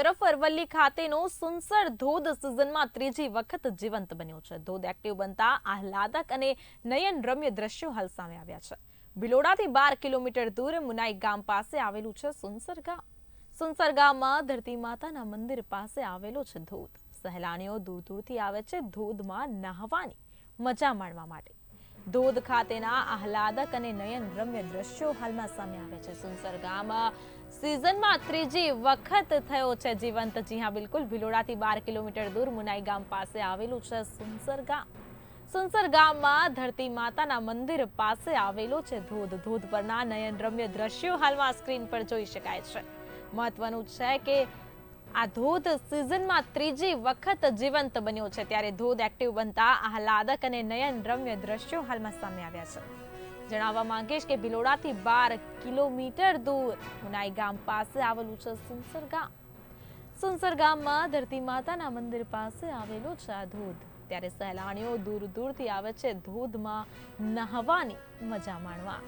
તરફ અરવલ્લી ખાતેનો સુનસર ધોધ સિઝનમાં ત્રીજી વખત જીવંત બન્યો છે. ધોધ એક્ટિવ બનતા આહલાદક અને નયન રમ્ય દ્રશ્યો હાલ સામે આવ્યા છે. બિલોડાથી બાર કિલોમીટર દૂર મુનાઈ ગામ પાસે આવેલું છે સુનસર ગામ. સુનસર ગામમાં ધરતી માતાના મંદિર પાસે આવેલો છે ધોધ. સહેલાણીઓ દૂર દૂરથી આવે છે ધોધમાં નાહવાની મજા માણવા માટે. ધોધ ખાતેના આહલાદક અને નયન રમ્ય દ્રશ્યો હાલમાં સામે આવે છે. સુનસર ગામ સિઝનમાં ત્રીજી વખત થયો છે જીવંત. જી હા, બિલકુલ. ભિલોડાથી બાર કિલોમીટર દૂર મુનાઈ ગામ પાસે આવેલું છે સુનસર ગામ. સુનસર ગામમાં ધરતી માતાના મંદિર પાસે આવેલો છે ધોધ. ધોધ પરના નયન રમ્ય દ્રશ્યો હાલમાં સ્ક્રીન પર જોઈ શકાય છે. મહત્વનું છે કે આ ધોધ સિઝનમાં ત્રીજી વખત જીવંત બન્યો છે. ત્યારે ધોધ એક્ટિવ બનતા આહલાદક અને નયન રમ્ય દ્રશ્યો હાલમાં સામે આવ્યા છે. જણાવવા માંગીશ કે ભિલોડાથી બાર કિલોમીટર દૂર ઉનાઈ ગામ પાસે આવેલું છે સુનસર ગામ. સુનસર ગામમાં ધરતી માતાના મંદિર પાસે આવેલું છે આ ધોધ. ત્યારે સહેલાણીઓ દૂર દૂરથી આવે છે ધોધમાં નહાવાની મજા માણવા.